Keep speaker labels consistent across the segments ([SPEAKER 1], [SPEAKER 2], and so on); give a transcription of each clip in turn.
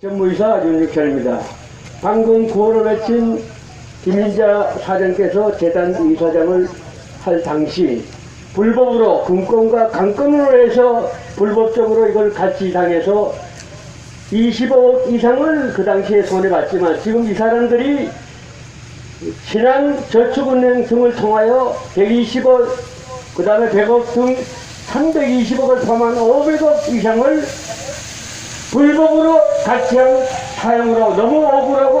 [SPEAKER 1] 전무이사 윤육철입니다. 방금 구호를 외친 김인자 사장께서 재단 이사장을 할 당시 불법으로 금권과 강권으로 해서 불법적으로 이걸 같이 당해서 25억 이상을 그 당시에 손해봤지만 지금 이 사람들이 신한 저축은행 등을 통하여 120억 그 다음에 100억 등 320억을 포함한 500억 이상을 불법으로 가치한 사용으로 너무 억울하고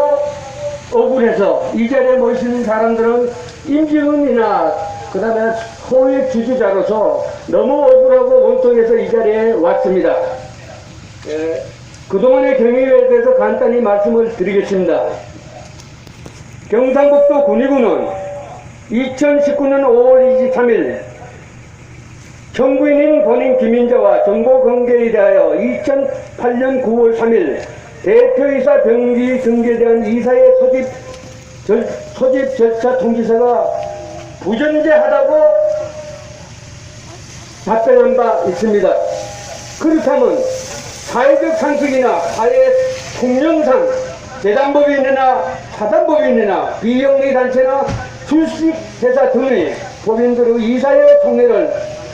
[SPEAKER 1] 억울해서 이 자리에 모이시는 사람들은 임직원이나 그 다음에 소액 주주자로서 너무 억울하고 원통해서 이 자리에 왔습니다. 예, 그동안의 경위에 대해서 간단히 말씀을 드리겠습니다. 경상북도 군의군은 2019년 5월 23일 정부인인 본인 김인자와 정보 공개에 대하여 2008년 9월 3일 대표이사 병기 등기에 대한 이사의 소집, 절, 소집 절차 통지서가 부전제하다고 답변한 바 있습니다. 그렇다면 사회적 상식이나 사회 통념상 재단법인이나 사단법인이나 비영리 단체나 출식회사 등의 법인들의 이사회 통례를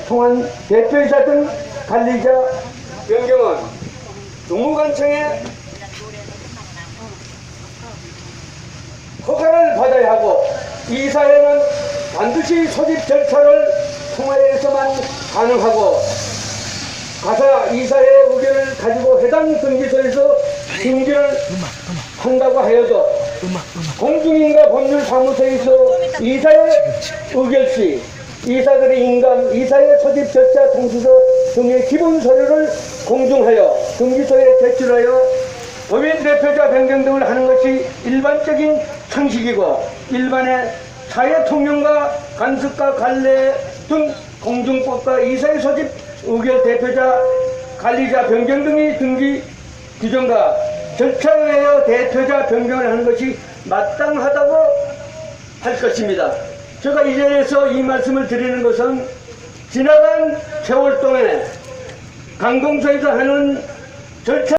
[SPEAKER 1] 통한 대표이사 등 관리자 변경은 농무관청에 허가를 받아야 하고 이사회는 반드시 소집 절차를 통하여서만 가능하고 가사 이사의 의견을 가지고 해당 등기소에서 등기를 한다고 하여도 공중인가 법률 사무소에서 이사의 의결 시 이사들의 인감, 이사의 소집 절차 통지서 등의 기본 서류를 공중하여 등기소에 제출하여 법인 대표자 변경 등을 하는 것이 일반적인 상식이고 일반의 사회 통념과 간섭과 관례 등 공중법과 이사의 소집 의결 대표자 관리자 변경 등의 등기 규정과 절차에 의하여 대표자 변경을 하는 것이 마땅하다고 할 것입니다. 제가 이 자리에서 이 말씀을 드리는 것은 지나간 세월 동안에 강공소에서 하는 절차